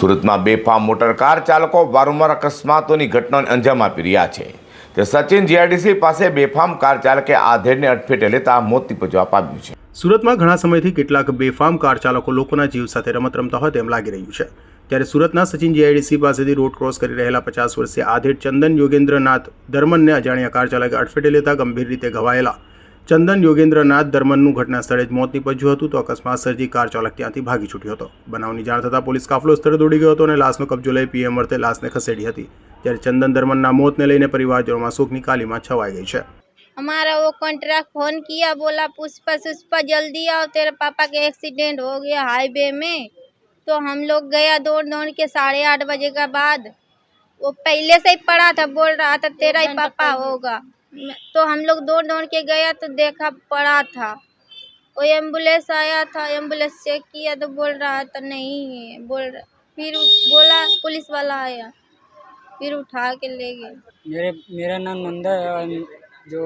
સુરતમાં બેફામ motor car ચાલકો વારંવાર અકસ્માતોની ઘટનાઓને અંજામ આપી રહ્યા છે. તે સચિન જીઆરડીસી પાસે બેફામ કાર ચાલકે આધેડને અટફેટે લેતા મોત નિપજવા પામ્યું છે. સુરતમાં ઘણા સમયથી કેટલાક બેફામ કાર ચાલકો લોકોના જીવ સાથે રમત રમતા હોય તેમ લાગી રહ્યું છે. ત્યારે સુરતના સચિન જીઆઈડીસી પાસેથી રોડ ક્રોસ કરી રહેલા પચાસ વર્ષીય આધેડ ચંદન યોગેન્દ્રનાથ ધર્મનને અજાણ્યા કાર ચાલકે અડફેટે લેતા ગંભીર રીતે ઘવાયેલા ચંદન યોગેન્દ્રનાથ દર્મનનું ઘટના સ્થળે જ મોત નીપજ્યું હતું તો અકસ્માત સર્જી કાર ચાલક ત્યાંથી ભાગી છૂટ્યો હતો બનાવની જાણ થતાં પોલીસ કાફલો સ્થળે દોડી ગયો હતો અને લાશનો કબજો લઈ પીએમ વર્તે લાશને ખસેડી હતી જ્યારે ચંદન દર્મનના મોતને લઈને પરિવારજનોમાં શોકની કાલીમાં છવાઈ ગઈ છે हमारा वो कॉन्ट्रैक्ट फोन किया बोला पुष्पा पुष्पा जल्दी आओ तेरे पापा का एक्सीडेंट हो गया हाईवे में तो हम लोग गया दौड़ दौड़ के साढ़े आठ बजे के बाद वो पहले से ही पड़ा था बोल रहा था तेरा ही पापा होगा तो हम लोग दौड़ दौड़ के गया तो देखा पड़ा था। वो एंबुलेंस आया था एंबुलेंस चेक किया तो बोल रहा था नहीं है। बोल रहा फिर बोला पुलिस वाला आया। फिर उठा के ले गए। मेरे मेरा नाम नंदा है और जो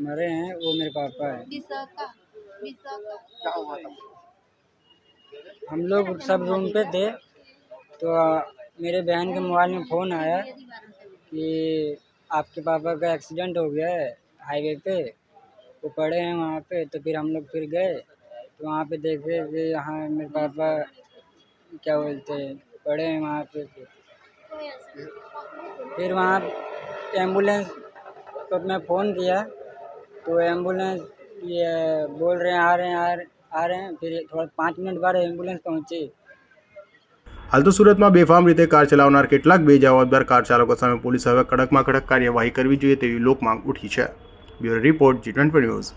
मरे हैं वो मेरे पापा है। हम लोग सब रूम पे थे तो मेरे बहन के मोबाइल में फ़ोन आया कि आपके पापा का एक्सीडेंट हो गया है हाईवे पे। वो पड़े हैं वहाँ पे तो फिर हम लोग फिर गए। तो वहाँ पे देखे कि यहाँ मेरे पापा क्या बोलते हैं, पड़े हैं वहाँ पे। फिर वहाँ एंबुलेंस को मैं फ़ोन किया तो एंबुलेंस ये बोल रहे हैं, आ रहे हैं, आ रहे आ रहे हैं। फिर थोड़ा पाँच मिनट बाद एंबुलेंस पहुँची। હાલ તો સુરતમાં બેફામ રીતે કાર ચલાવનાર કેટલાક બેજવાબદાર કાર ચાલકો સામે પોલીસ હવે કડકમાં કડક કાર્યવાહી કરવી જોઈએ તેવી લોકમાંગ ઉઠી છે. Bureau report G twenty news.